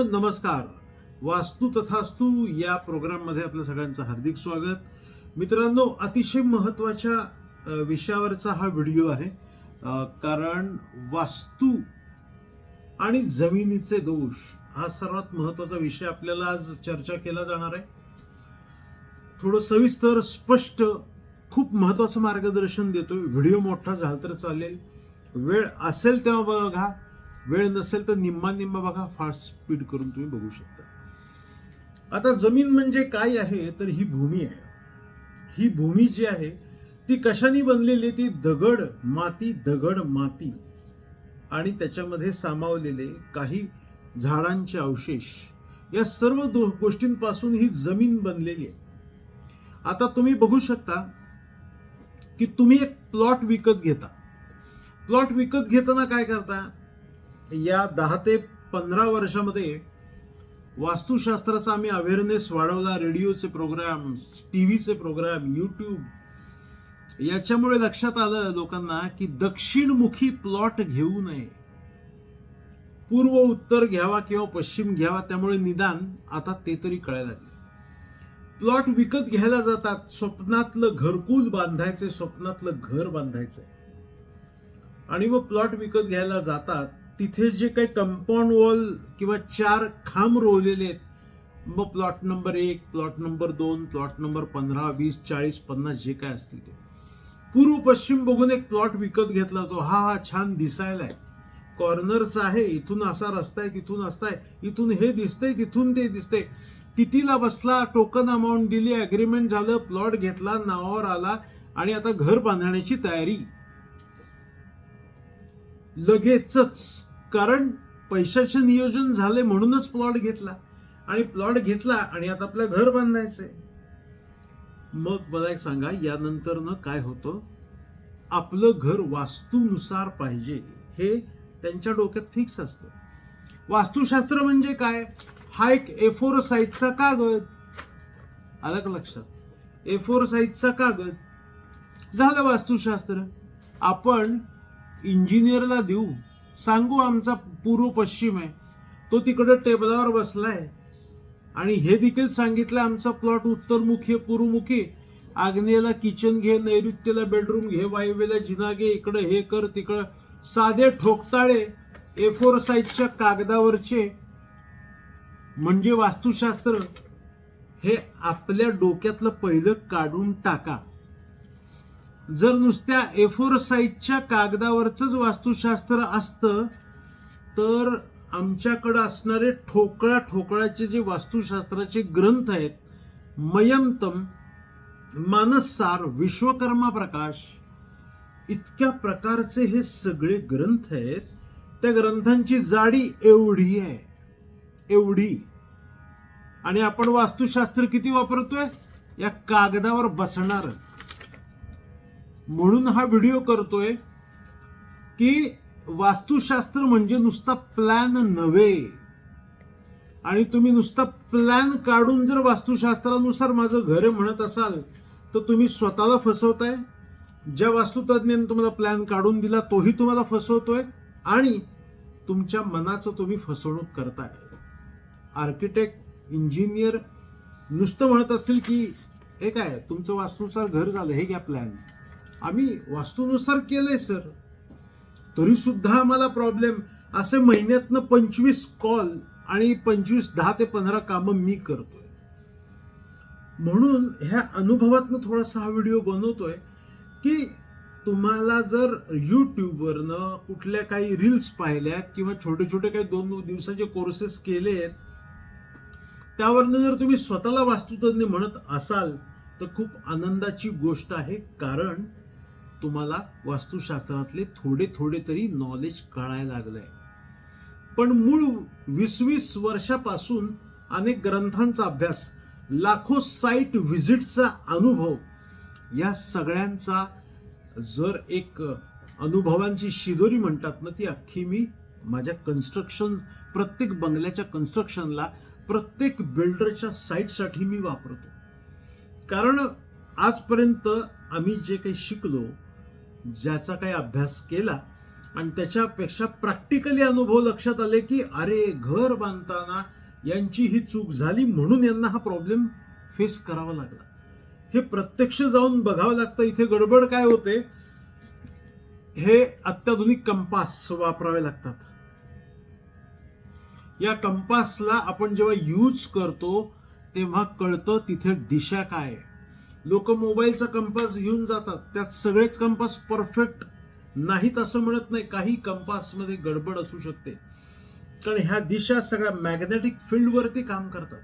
मित्रांनो नमस्कार. वास्तू तथास्तू या प्रोग्राममध्ये आपलं सगळ्यांचं हार्दिक स्वागत. मित्रांनो अतिशय महत्त्वाच्या विषयावरचा हा व्हिडिओ आहे. कारण वास्तू आणि जमिनीचे दोष हा सर्वात महत्त्वाचा विषय आपल्याला आज चर्चा केला जाणार आहे. थोडं सविस्तर स्पष्ट खूप महत्वाचं मार्गदर्शन देतोय. व्हिडिओ मोठा झाला तर चालेल. वेळ असेल तेव्हा बघा. वेळ नसेल तर निम्मा निम्मा बघा फास्ट स्पीड करून तुम्ही बघू शकता. आता जमीन म्हणजे काय आहे तर ही भूमी आहे. ही भूमी जी आहे ती कशाने बनलेली? ती दगड माती दगड माती. आणि त्याच्यामध्ये सामावलेले काही झाडांचे अवशेष. या सर्व दो गोष्टींपासून ही जमीन बनलेली आहे. आता तुम्ही बघू शकता की तुम्ही एक प्लॉट विकत घेता. प्लॉट विकत घेताना काय करता? या दहा ते पंधरा वर्षामध्ये वास्तुशास्त्राचा आम्ही अवेअरनेस वाढवला रेडिओचे प्रोग्राम टीव्हीचे प्रोग्राम यूट्यूब याच्यामुळे लक्षात आलं लोकांना की दक्षिणमुखी प्लॉट घेऊ नये. पूर्व उत्तर घ्यावा किंवा पश्चिम घ्यावा त्यामुळे निदान आता ते तरी कळायला लागले. प्लॉट विकत घ्यायला जातात स्वप्नातलं घरकुल बांधायचे स्वप्नातलं घर बांधायचंय. आणि मग प्लॉट विकत घ्यायला जातात तिथे जे काही कंपाऊंड वॉल किंवा चार खांब रोवलेले आहेत मग प्लॉट नंबर एक प्लॉट नंबर दोन प्लॉट नंबर पंधरा वीस चाळीस पन्नास जे काय असतील ते. पूर्व पश्चिम बघून एक प्लॉट विकत घेतला तो हा हा छान दिसायला आहे. कॉर्नरचा आहे इथून असा रस्ता आहे तिथून असता आहे. इथून हे दिसतंय तिथून ते दिसतंय. कितीला बसला टोकन अमाऊंट दिली अग्रीमेंट झालं प्लॉट घेतला नावावर आला आणि आता घर बांधण्याची तयारी. लगेचच कारण पैशाचे नियोजन झाले म्हणूनच प्लॉट घेतला. आणि प्लॉट घेतला आणि आता आपलं घर बांधायचंय. मग मला एक सांगा यानंतर न काय होतं? आपलं घर वास्तूनुसार पाहिजे हे त्यांच्या डोक्यात फिक्स असतं. वास्तुशास्त्र म्हणजे काय? हा एक ए फोर साईजचा कागद. आलं का लक्षात? ए फोर साईजचा कागद. झालं वास्तुशास्त्र. आपण इंजिनियरला देऊ. सांगू आमचा पूर्व पश्चिम आहे. तो तिकडे टेबलावर बसलाय. आणि हे देखील सांगितलं आमचा प्लॉट उत्तरमुखी पूर्वमुखी आग्नेयला किचन घे नैऋत्यला बेडरूम घे वायव्येला जिना घे इकडं हे कर तिकडं. साधे ठोकताळे ए फोर साईजच्या कागदावरचे. म्हणजे वास्तुशास्त्र हे आपल्या डोक्यातलं पहिलं काढून टाका. जर नुसत्या ए फोर साईजच्या कागदावरचंच वास्तुशास्त्र असतं तर आमच्याकडं असणारे ठोकळा ठोकळाचे जे वास्तुशास्त्राचे ग्रंथ आहेत मयमतम मानससार विश्वकर्मा प्रकाश इतक्या प्रकारचे हे सगळे ग्रंथ आहेत. त्या ग्रंथांची जाडी एवढी आहे एवढी. आणि आपण वास्तुशास्त्र किती वापरतोय? या कागदावर बसणार. म्हणून हा व्हिडिओ करतोय की वास्तुशास्त्र म्हणजे नुसता प्लॅन नव्हे. आणि तुम्ही नुसता प्लॅन काढून जर वास्तुशास्त्रानुसार माझं घर म्हणत असाल तर तुम्ही स्वतःला फसवताय. ज्या वास्तुतज्ञाने तुम्हाला प्लॅन काढून दिला तोही तुम्हाला फसवतोय. आणि तुमच्या मनाचं तुम्ही फसवणूक करताय. आर्किटेक्ट इंजिनियर नुसतं म्हणत असतील की हे काय? तुमचं वास्तुनुसार घर झालं हे घ्या प्लॅन आम्ही वास्तुनुसार केलंय सर. तरी सुद्धा आम्हाला प्रॉब्लेम असे महिन्यातनं पंचवीस कॉल आणि पंचवीस दहा ते पंधरा कामं मी करतोय. म्हणून ह्या अनुभवातनं थोडासा हा व्हिडिओ बनवतोय की तुम्हाला जर यूट्यूबवरनं कुठल्या काही रील्स पाहिल्यात किंवा छोटे छोटे काही दोन दिवसाचे कोर्सेस केले आहेत त्यावरनं जर तुम्ही स्वतःला वास्तुतज्ञ म्हणत असाल तर खूप आनंदाची गोष्ट आहे. कारण तुम्हाला वास्तुशास्त्रातले थोडे थोडे तरी नॉलेज कळायला लागलंय. पण मूळ वीस वीस वर्षापासून अनेक ग्रंथांचा अभ्यास लाखो साईट व्हिजिटचा अनुभव या सगळ्यांचा जर एक अनुभवांची शिदोरी म्हणतात ना ती अख्खी मी माझ्या कन्स्ट्रक्शन प्रत्येक बंगल्याच्या कन्स्ट्रक्शनला प्रत्येक बिल्डरच्या साईटसाठी मी वापरतो. कारण आजपर्यंत आम्ही जे काही शिकलो ज्याचा काही अभ्यास केला आणि त्याच्यापेक्षा प्रॅक्टिकली अनुभव लक्षात आले की अरे घर बांधताना यांची ही चूक झाली म्हणून यांना हा प्रॉब्लेम फेस करावा लागला. हे प्रत्यक्ष जाऊन बघावं लागतं. इथे गडबड काय होते? हे अत्याधुनिक कंपास वापरावे लागतात. या कंपासला आपण जेव्हा यूज करतो तेव्हा कळतं तिथे दिशा काय आहे. लोक मोबाईलचा कंपास घेऊन जातात. त्यात सगळेच कंपास परफेक्ट नाहीत असं म्हणत नाही. काही कंपासमध्ये गडबड असू शकते. कारण ह्या दिशा सगळ्या मॅग्नेटिक फील्डवरती काम करतात.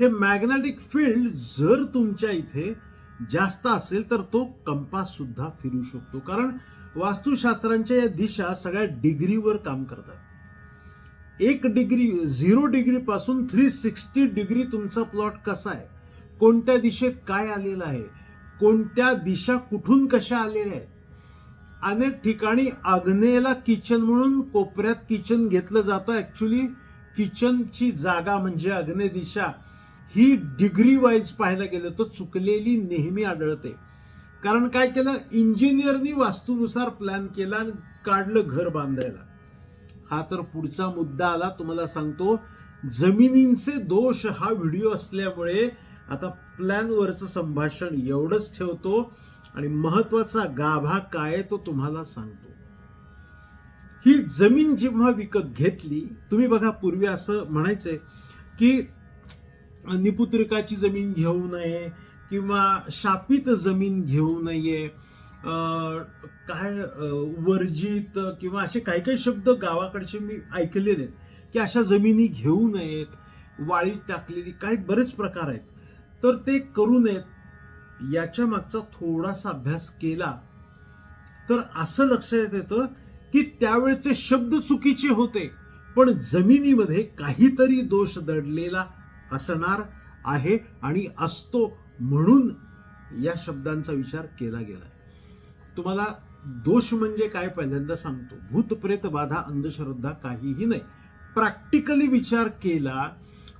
हे मॅग्नेटिक फील्ड जर तुमच्या इथे जास्त असेल तर तो कंपास सुद्धा फिरू शकतो. कारण वास्तुशास्त्रांच्या या दिशा सगळ्या डिग्रीवर काम करतात. एक डिग्री झिरो डिग्री पासून थ्री सिक्स्टी डिग्री तुमचा प्लॉट कसा आहे? कोणत्या दिशेत काय आलेलं आहे? कोणत्या दिशा कुठून कशा आलेल्या आहेत? अनेक ठिकाणी आग्नेयला किचन म्हणून कोपऱ्यात किचन घेतलं जातं. ॲक्च्युली किचनची जागा म्हणजे अग्ने दिशा. ही डिग्री वाईज पाहायला गेलं तर चुकलेली नेहमी आढळते. कारण काय केलं? इंजिनियरनी वास्तूनुसार प्लॅन केला आणि काढलं घर बांधायला. हा तर पुढचा मुद्दा आला. तुम्हाला सांगतो जमिनींचे दोष हा व्हिडिओ असल्यामुळे आता प्लॅनवरचं संभाषण एवढंच ठेवतो आणि महत्त्वाचा गाभा काय तो तुम्हाला सांगतो. ही जमीन जेव्हा विकत घेतली तुम्ही बघा पूर्वी असं म्हणायचंय की निपुत्रिकाची जमीन घेऊ नये किंवा शापित जमीन घेऊ नये काय वर्जित किंवा असे काही काही शब्द गावाकडचे मी ऐकलेले आहेत की अशा जमिनी घेऊ नयेत वाळीत टाकलेली काही बरेच प्रकार आहेत. तर ते करू नयेत. याच्या मागचा थोडासा अभ्यास केला तर असं लक्षात येतं की त्यावेळचे शब्द चुकीचे होते पण जमिनीमध्ये काहीतरी दोष दडलेला असणार आहे आणि असतो म्हणून या शब्दांचा विचार केला गेला. तुम्हाला दोष म्हणजे काय पहिल्यांदा सांगतो. भूतप्रेत बाधा अंधश्रद्धा काहीही नाही. प्रॅक्टिकली विचार केला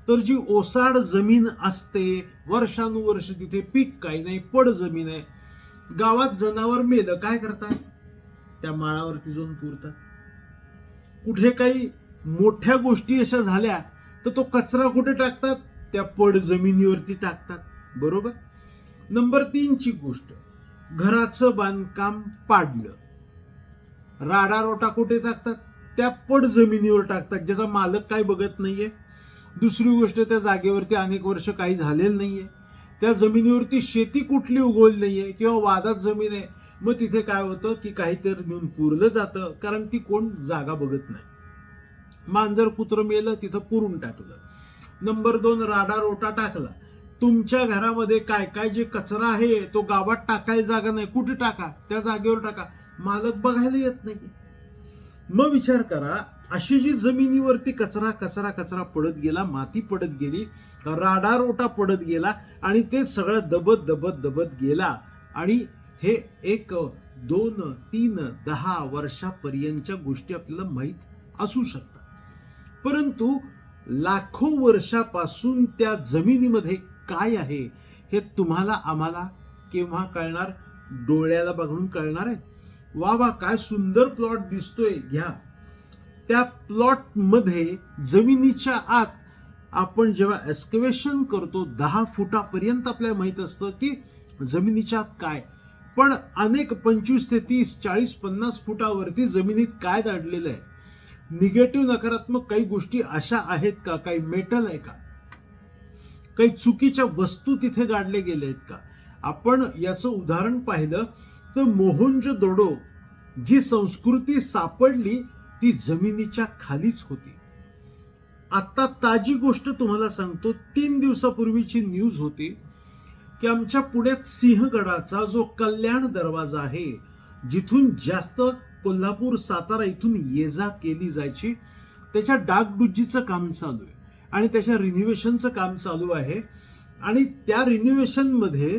तर जी ओसाड जमीन असते वर्षानुवर्ष तिथे पीक काही नाही पड जमीन आहे. गावात जनावर मेलं काय करतात? त्या माळावरती जाऊन पुरतात. कुठे काही मोठ्या गोष्टी अशा झाल्या तर तो कचरा कुठे टाकतात? त्या पड जमिनीवरती टाकतात. बरोबर? नंबर तीनची गोष्ट घराचं बांधकाम पाडलं. राडारोटा कुठे टाकतात? त्या पड जमिनीवर टाकतात ज्याचा मालक काय बघत नाहीये. दुसरी गोष्ट त्या जागेवरती अनेक वर्ष काही झालेलं नाही आहे त्या जमिनीवरती शेती कुठली उगवली आहे किंवा वादात जमीन आहे. मग तिथे काय होतं की काहीतरी नेऊन पुरलं जातं कारण ती कोण जागा बघत नाही. मांजर कुत्र मेलं तिथं पुरून टाकलं. नंबर दोन राडा रोटा टाकला. तुमच्या घरामध्ये काय काय जे कचरा आहे तो गावात टाकायला जागा नाही. कुठे टाका? त्या जागेवर टाका. मालक बघायला येत नाही मग विचार करा अशी जी जमिनीवरती कचरा कचरा कचरा पडत गेला माती पडत गेली राडारोटा पडत गेला आणि ते सगळं दबत दबत दबत गेला. आणि हे एक दोन तीन दहा वर्षापर्यंतच्या गोष्टी आपल्याला माहीत असू शकतात. परंतु लाखो वर्षापासून त्या जमिनीमध्ये काय आहे हे तुम्हाला आम्हाला केव्हा कळणार? डोळ्याला बघून कळणार आहे? वा वा काय सुंदर प्लॉट दिसतोय. घ्या. त्या प्लॉटमध्ये जमिनीच्या आत आपण जेव्हा एक्सकवेशन करतो दहा फुटापर्यंत आपल्याला माहीत असतं की जमिनीच्या आत काय. पण अनेक पंचवीस ते तीस चाळीस पन्नास फुटावरती जमिनीत काय दाडलेलं आहे? निगेटिव्ह नकारात्मक काही गोष्टी अशा आहेत का? काही मेटल आहे का? काही चुकीच्या वस्तू तिथे गाडले गेले आहेत का? आपण याचं उदाहरण पाहिलं तर मोहनज दोडो जी संस्कृती सापडली ती जमिनीच्या खालीच होती. आता ताजी गोष्ट तुम्हाला सांगतो तीन दिवसापूर्वीची न्यूज होती की आमच्या पुण्यात सिंहगडाचा जो कल्याण दरवाजा आहे जिथून जास्त कोल्हापूर सातारा इथून ये जा केली जायची त्याच्या डागडुज्जीचं काम चालू आहे आणि त्याच्या रिन्युवेशनचं काम चालू आहे. आणि त्या रिन्युवेशनमध्ये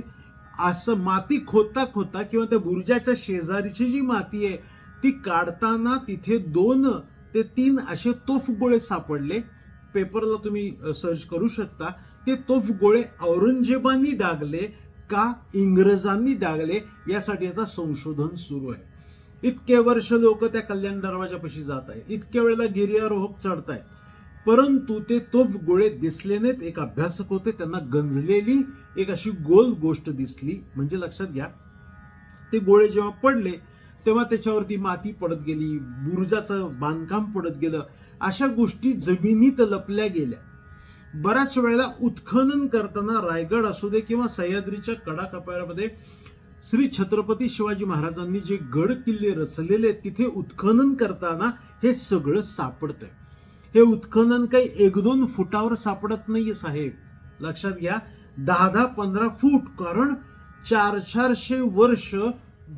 असं माती खोदता खोदता किंवा त्या बुर्जाच्या शेजारीची जी माती आहे ती काढताना तिथे दोन ते तीन असे तोफ गोळे सापडले. पेपरला तुम्ही सर्च करू शकता. ते तोफ गोळे औरंगजेबांनी डागले का इंग्रजांनी डागले यासाठी आता संशोधन सुरू आहे. इतके वर्ष लोक त्या कल्याण दरवाजापाशी जात आहेत. इतक्या वेळेला गिर्यारोहक चढतायत. परंतु ते तोफ गोळे दिसले नाहीत. एक अभ्यासक होते. त्यांना गंजलेली एक अशी गोल गोष्ट दिसली. म्हणजे लक्षात घ्या. ते गोळे जेव्हा पडले तेव्हा त्याच्यावरती माती पडत गेली बुरुजाचं बांधकाम पडत गेलं अशा गोष्टी जमिनीत लपल्या गेल्या. बऱ्याच वेळेला उत्खनन करताना रायगड असू दे किंवा सह्याद्रीच्या कडाकपाऱ्यामध्ये श्री छत्रपती शिवाजी महाराजांनी जे गड किल्ले रचलेले आहेत, तिथे उत्खनन करताना हे सगळं सापडतंय. हे उत्खनन काही एक दोन फुटावर सापडत नाहीये साहेब. लक्षात घ्या दहा दहा पंधरा फूट कारण चार चारशे वर्ष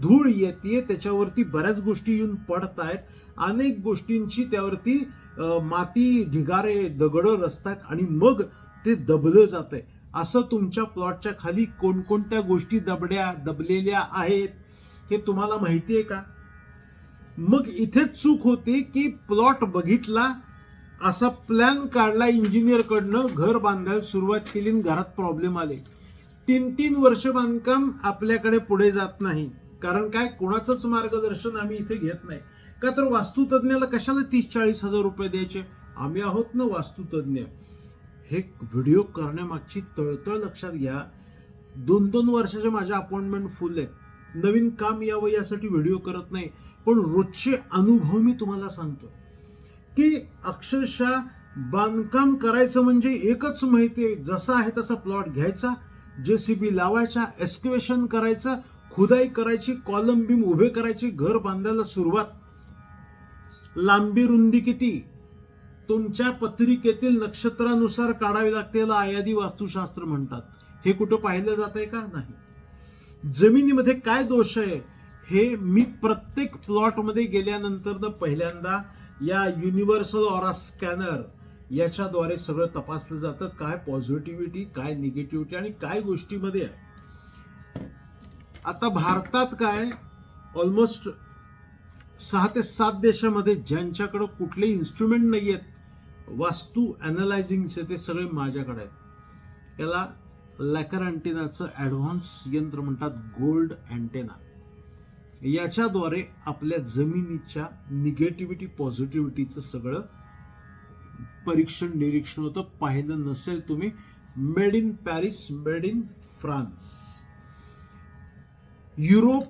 धूळ येते त्याच्यावरती बऱ्याच गोष्टी येऊन पडत आहेत अनेक गोष्टींची त्यावरती माती ढिगारे दगड रचतात आणि मग ते दबलं जात आहे असं तुमच्या प्लॉटच्या खाली कोणकोणत्या गोष्टी दबड्या दबलेल्या आहेत हे तुम्हाला माहिती आहे का? मग इथे चूक होते की प्लॉट बघितला असा प्लॅन काढला इंजिनियरकडनं घर बांधायला सुरुवात केली आणि घरात प्रॉब्लेम आले. तीन तीन वर्ष बांधकाम आपल्याकडे पुढे जात नाही. कारण काय? कोणाचंच मार्गदर्शन आम्ही इथे घेत नाही. का तर वास्तुतज्ञाला कशाला तीस चाळीस हजार रुपये द्यायचे? आम्ही आहोत ना वास्तुतज्ञ. हे व्हिडिओ करण्यामागची तळतळ लक्षात घ्या. दोन दोन वर्षाच्या माझ्या अपॉइंटमेंट फुल आहेत. नवीन काम यावं यासाठी व्हिडिओ करत नाही. पण रोजचे अनुभव मी तुम्हाला सांगतो. की अक्षरशः बांधकाम करायचं म्हणजे एकच माहिती आहे. जसा आहे तसा प्लॉट घ्यायचा जेसीबी लावायचा एस्क्युएशन करायचं खुदाई करायची कॉलम बीम उभे करायची घर बांधायला सुरुवात. लांबी रुंदी किती? तुमच्या पत्रिकेतील नक्षत्रानुसार काढावी लागते याला आयादी वास्तुशास्त्र म्हणतात. हे कुठं पाहिलं जात आहे का नाही? जमिनीमध्ये काय दोष आहे? हे मी प्रत्येक प्लॉटमध्ये गेल्यानंतर पहिल्यांदा या युनिव्हर्सल ऑरा स्कॅनर याच्याद्वारे सगळं तपासलं जातं. काय पॉझिटिव्हिटी काय निगेटिव्हिटी आणि काय गोष्टीमध्ये आहे? आता भारतात काय ऑलमोस्ट सहा ते सात देशामध्ये ज्यांच्याकडं कुठले इन्स्ट्रुमेंट नाही आहेत वास्तू अनालायझिंगचे ते सगळे माझ्याकडे आहेत. याला लॅकर अँटेनाचं ॲडव्हान्स यंत्र म्हणतात गोल्ड अँटेना याच्याद्वारे आपल्या जमिनीच्या निगेटिव्हिटी पॉझिटिव्हिटीचं सगळं परीक्षण निरीक्षण होतं. पाहिलं नसेल तुम्ही made in Paris made in France Europe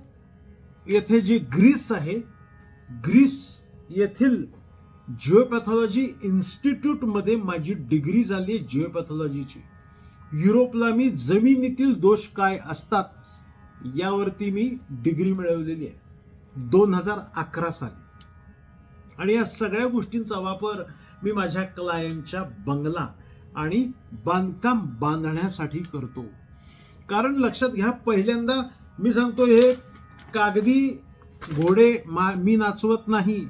येथे जे ग्रीस आहे ग्रीस येथील जिओपॅथॉलॉजी इन्स्टिट्यूटमध्ये माझी डिग्री झाली आहे जिओपॅथॉलॉजीची युरोपला मी जमिनीतील दोष काय असतात यावरती मी डिग्री मिळवलेली आहे. दोन हजार अकरा साली. आणि या सगळ्या गोष्टींचा वापर मी माझ्या क्लायंटच्या बंगला आणि बांधकाम बांधण्यासाठी करतो. कारण लक्षात घ्या पहिल्यांदा मी सांगतो हे कागदी घोडे मा मी नाचवत नाही.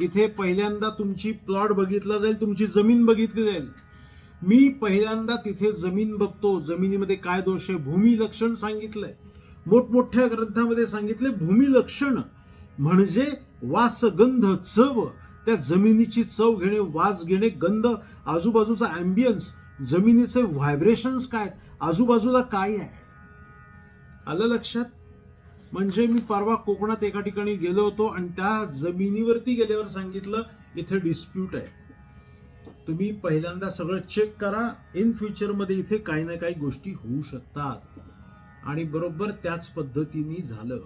इथे पहिल्यांदा तुमची प्लॉट बघितला जाईल तुमची जमीन बघितली जाईल. मी पहिल्यांदा तिथे जमीन बघतो. जमिनीमध्ये काय दोष आहे? भूमी लक्षण सांगितलंय. मोठमोठ्या ग्रंथामध्ये सांगितले भूमी लक्षण म्हणजे वास गंध चव. त्या जमिनीची चव घेणे वास घेणे गंध आजूबाजूचा ॲम्बियन्स जमिनीचे व्हायब्रेशन्स काय आजूबाजूला काय आहे? आलं लक्षात? म्हणजे मी परवा कोकणात एका ठिकाणी गेलो होतो आणि त्या जमिनीवरती गेल्यावर सांगितलं इथे डिस्प्यूट आहे. तुम्ही पहिल्यांदा सगळं चेक करा. इन फ्युचरमध्ये इथे काही ना काही गोष्टी होऊ शकतात. आणि बरोबर त्याच पद्धतीने झालं.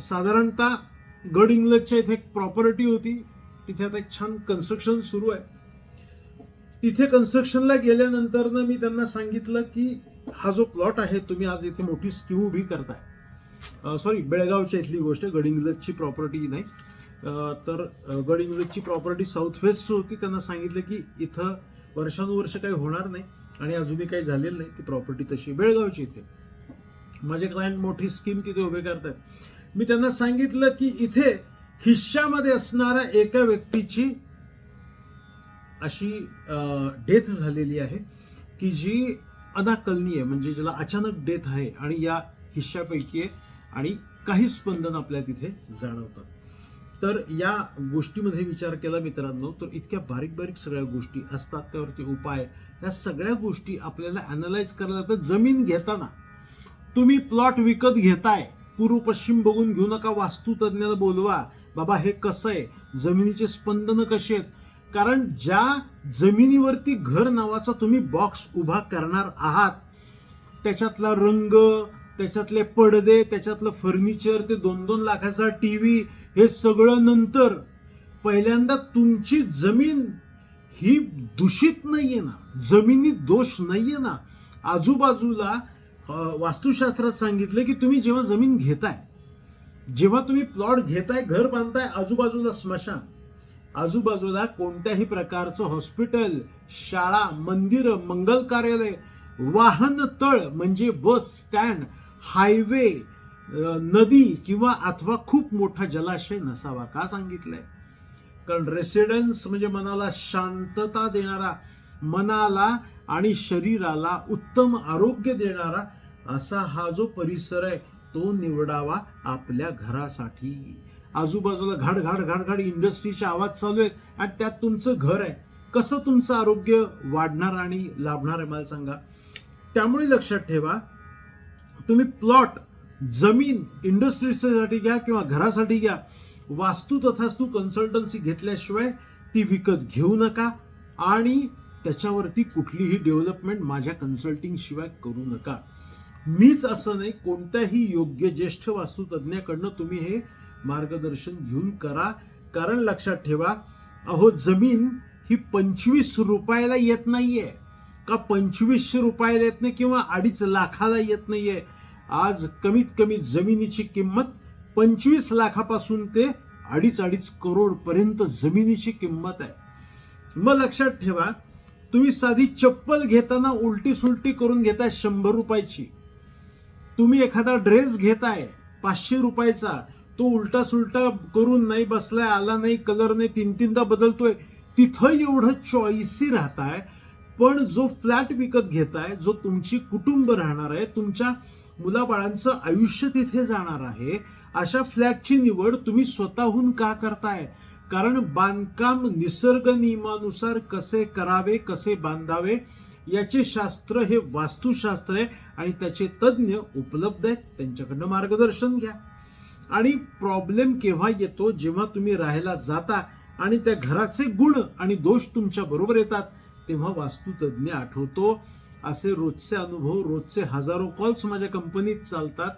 साधारणतः गड इंग्लजच्या इथे एक प्रॉपर्टी होती. तिथे आता एक छान कन्स्ट्रक्शन सुरू आहे. तिथे कन्स्ट्रक्शनला गेल्यानंतरनं मी त्यांना सांगितलं की हा जो प्लॉट आहे तुम्ही आज इथे मोठी स्कीम उभी करताय. सॉरी बेळगावच्या इथली गोष्ट गडिंग्लजची गड इंग्लजची प्रॉपर्टी नाही तर गडिंग्लजची गड इंग्लजची प्रॉपर्टी साऊथ वेस्ट होती त्यांना सांगितलं की इथं वर्षानुवर्ष काही होणार नाही आणि अजूनही काही झालेलं नाही ती प्रॉपर्टी तशी बेळगावची इथे. माझे क्लायंट मोठी स्कीम तिथे उभे करतात मी त्यांना सांगितलं की इथे हिश्श्यामध्ये असणाऱ्या एका व्यक्तीची अशी डेथ झालेली आहे की जी अनाकलनीय म्हणजे ज्याला अचानक डेथ आहे आणि या हिश्श्यापैकी आहे आणि काही स्पंदन आपल्या तिथे जाणवतात. तर या गोष्टीमध्ये विचार केला मित्रांनो तर इतक्या बारीक बारीक सगळ्या गोष्टी असतात त्यावरती उपाय. या सगळ्या गोष्टी आपल्याला अनालाइज करायला लागतात जमीन घेताना. तुम्ही प्लॉट विकत घेताय पूर्व पश्चिम बघून घेऊ नका वास्तुतज्ञाला बोलवा बाबा हे कसं आहे? जमिनीचे स्पंदनं कसे आहेत? कारण ज्या जमिनीवरती घर नावाचा तुम्ही बॉक्स उभा करणार आहात त्याच्यातला रंग त्याच्यातले पडदे त्याच्यातलं फर्निचर ते दोन दोन लाखाचा टी व्ही हे सगळं नंतर पहिल्यांदा तुमची जमीन ही दूषित नाही आहे ना जमिनीत दोष नाही आहे ना. आजूबाजूला वास्तुशास्त्रात सांगितलं की तुम्ही जेव्हा जमीन घेताय जेव्हा तुम्ही प्लॉट घेताय घर बांधताय आजूबाजूला स्मशान आजूबाजूला कोणत्याही प्रकारचं हॉस्पिटल शाळा मंदिर मंगल कार्यालय वाहन तळ म्हणजे बस स्टँड हायवे नदी किंवा अथवा खूप मोठा जलाशय नसावा का सांगितलंय? कारण रेसिडेन्स म्हणजे मनाला शांतता देणारा मनाला आणि शरीराला उत्तम आरोग्य देणारा असा हा जो परिसर आहे तो निवडावा आपल्या घरासाठी. आजूबाजूला घाड घाड घाड घाड इंडस्ट्रीचे आवाज चालू आहेत. आणि त्यात तुमचं घर आहे. कसं तुमचं आरोग्य वाढणार आणि लाभणार आहे मला सांगा. त्यामुळे लक्षात ठेवा तुम्ही प्लॉट जमीन इंडस्ट्रीसाठी घ्या किंवा घरासाठी घ्या. वास्तू तथास्तू कन्सल्टन्सी घेतल्याशिवाय ती विकत घेऊ नका आणि त्याच्यावरती कुठलीही डेव्हलपमेंट माझ्या कन्सल्टिंगशिवाय करू नका. मीच असं नाही कोणत्याही योग्य ज्येष्ठ वास्तुतज्ञाकडनं तुम्ही हे मार्गदर्शन घेऊन करा. कारण लक्षात ठेवा अहो जमीन ही पंचवीस रुपयाला येत नाहीये. का पंचवीसशे रुपयाला येत नाही किंवा अडीच लाखाला येत नाहीये? आज कमीत कमी जमिनीची किंमत पंचवीस लाखापासून ते अडीच अडीच करोड पर्यंत जमिनीची किंमत आहे. मग लक्षात ठेवा तुम्ही साधी चप्पल घेताना उलटी सुलटी करून घेताय शंभर रुपयाची. तुम्ही एखादा ड्रेस घेताय पाचशे रुपयाचा तो उलटा सुलटा करून नाही बसलाय आला नाही कलर नाही तीन तीनदा बदलतोय. तिथं एवढं चॉईसी राहताय. पण जो फ्लॅट विकत घेताय जो तुमची कुटुंब राहणार आहे तुमच्या मुलाबाळांचं आयुष्य तिथे जाणार आहे अशा फ्लॅटची निवड तुम्ही स्वतःहून का करताय? कारण बांधकाम निसर्ग नियमानुसार कसे करावे कसे बांधावे याचे शास्त्र हे वास्तुशास्त्र आहे आणि त्याचे तज्ज्ञ उपलब्ध आहेत. त्यांच्याकडनं मार्गदर्शन घ्या. आणि प्रॉब्लेम केव्हा येतो जेव्हा तुम्ही राहायला जाता आणि त्या घराचे गुण आणि दोष तुमच्या बरोबर येतात तेव्हा वास्तुतज्ञ आठवतो असे रोजचे अनुभव रोजचे हजारो कॉल्स माझ्या कंपनीत चालतात.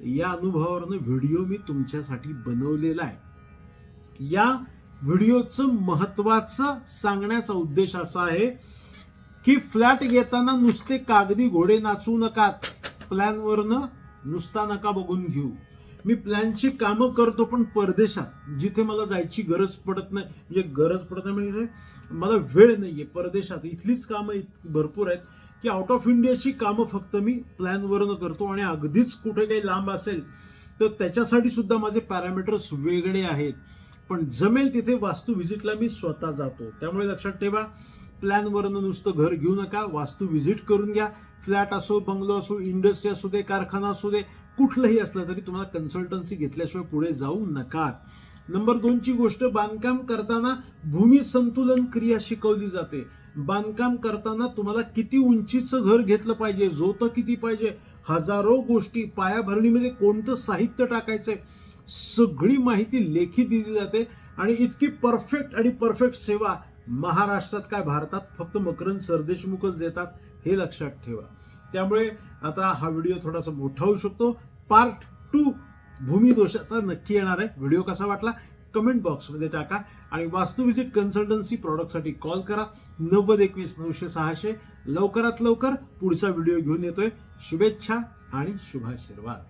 या अनुभवावरनं व्हिडिओ मी तुमच्यासाठी बनवलेला आहे. या व्हिडिओचं महत्वाचं सांगण्याचा उद्देश असा आहे की फ्लॅट घेताना नुसते कागदी घोडे नाचू नका प्लॅनवरनं नुसता नका बघून घेऊ. मी प्लॅनची कामं करतो पण परदेशात जिथे मला जायची गरज पडत नाही म्हणजे गरज पडत नाही म्हणजे मला वेळ नाही आहे परदेशात. इथलीच कामं इत- भरपूर आहेत की आउट ऑफ इंडियाची कामं फक्त मी प्लॅनवरनं करतो आणि अगदीच कुठे काही लांब असेल तर त्याच्यासाठी सुद्धा माझे पॅरामीटर्स वेगळे आहेत. पण जमेल तिथे वास्तू व्हिजिटला मी स्वतः जातो. त्यामुळे लक्षात ठेवा प्लॅनवरनं नुसतं घर घेऊ नका वास्तू व्हिजिट करून घ्या. फ्लॅट असो बंगलो असो इंडस्ट्री असू दे कारखाना असू दे कुठलंही असलं तरी तुम्हाला कन्सल्टन्सी घेतल्याशिवाय पुढे जाऊ नका. नंबर दोनची गोष्ट बांधकाम करताना भूमी संतुलन क्रिया शिकवली जाते. बांधकाम करताना तुम्हाला किती उंचीचं घर घेतलं पाहिजे झोतं किती पाहिजे हजारो गोष्टी पायाभरणीमध्ये कोणतं साहित्य टाकायचंय सगळी माहिती लेखी दिली जाते. आणि इतकी परफेक्ट आणि परफेक्ट सेवा महाराष्ट्रात काय भारतात फक्त मकरंद सरदेशमुखच देतात हे लक्षात ठेवा. त्यामुळे आता हा व्हिडिओ थोडासा मोठा होऊ शकतो. पार्ट टू भूमिदोषाचा नक्की येणार आहे. व्हिडिओ कसा वाटला? कमेंट बॉक्समध्ये टाका. आणि वास्तू विजिट कन्सल्टन्सी प्रॉडक्टसाठी कॉल करा. नव्वद एकवीस नऊशे सहाशे. लवकरात लवकर पुढचा व्हिडिओ घेऊन येतोय. शुभेच्छा आणि शुभाशीर्वाद.